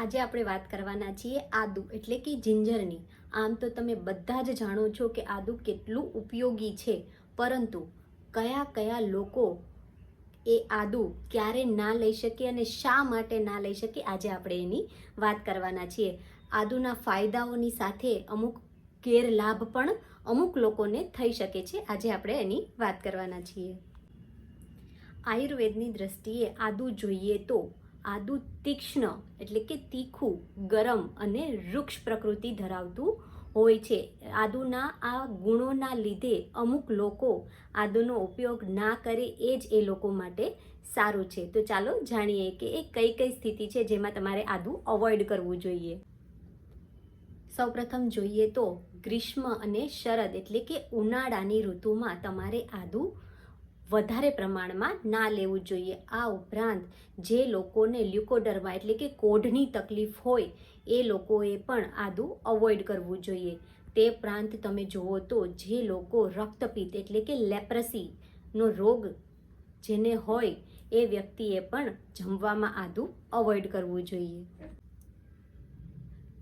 આજે આપણે વાત કરવાના છીએ આદુ, એટલે કે જિંજરની. આમ તો તમે બધા જ જાણો છો કે આદુ કેટલું ઉપયોગી છે. પરંતુ કયા કયા લોકો એ આદુ ક્યારે ના લઈ શકે અને શા માટે ના લઈ શકે, આજે આપણે એની વાત કરવાના છીએ. આદુના ફાયદાઓની સાથે અમુક ગેરલાભ પણ અમુક લોકોને થઈ શકે છે. આજે આપણે એની વાત કરવાના છીએ. આયુર્વેદની દ્રષ્ટિએ આદુ જોઈએ તો આદુ તીક્ષ્ણ એટલે કે તીખું, ગરમ અને વૃક્ષ પ્રકૃતિ ધરાવતું હોય છે. આદુના આ ગુણોના લીધે અમુક લોકો આદુનો ઉપયોગ ના કરે એ જ એ લોકો માટે સારું છે. તો ચાલો જાણીએ કે એ કઈ કઈ સ્થિતિ છે જેમાં તમારે આદુ અવોઇડ કરવું જોઈએ. સૌપ્રથમ જોઈએ તો ગ્રીષ્મ અને શરદ એટલે કે ઉનાળાની ઋતુમાં તમારે આદુ વધારે પ્રમાણમાં ના લેવું જોઈએ. આ ઉપરાંત જે લોકોને લ્યુકોડર્મા એટલે કે કોઢની તકલીફ હોય, એ લોકોએ પણ આદુ અવોઇડ કરવું જોઈએ. તે ઉપરાંત તમે જુઓ તો જે લોકો રક્તપિત્ત એટલે કે લેપ્રસીનો રોગ જેને હોય, એ વ્યક્તિએ પણ જમવામાં આદુ અવોઇડ કરવું જોઈએ.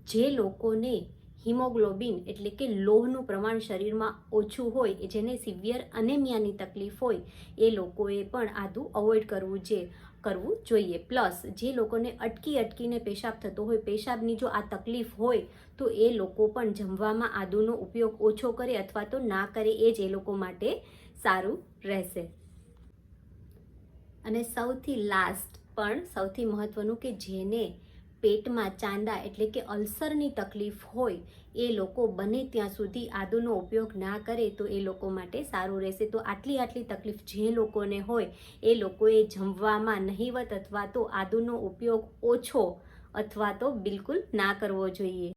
જે લોકોને હિમોગ્લોબિન એટલે કે લોહનું પ્રમાણ શરીરમાં ઓછું હોય જેને સિવિયર અનેમિયાની તકલીફ હોય, એ લોકોએ પણ આદુ અવોઇડ કરવું જોઈએ કરવું જોઈએ. પ્લસ, જે લોકોને અટકી અટકીને પેશાબ થતો હોય, પેશાબની જો આ તકલીફ હોય, તો એ લોકો પણ જમવામાં આદુનો ઉપયોગ ઓછો કરે અથવા તો ના કરે, એ જ એ લોકો માટે સારું રહેશે. અને સૌથી લાસ્ટ પણ, સૌથી મહત્વનું કે જેને પેટમાં ચાંદા એટલે કે અલ્સરની તકલીફ હોય, એ લોકો બને ત્યાં સુધી આદુનો ઉપયોગ ના કરે તો એ લોકો માટે સારું રહેશે. તો આટલી આટલી તકલીફ જે લોકોને હોય, એ લોકોએ જમવામાં નહીવત અથવા તો આદુનો ઉપયોગ ઓછો અથવા તો બિલકુલ ના કરવો જોઈએ.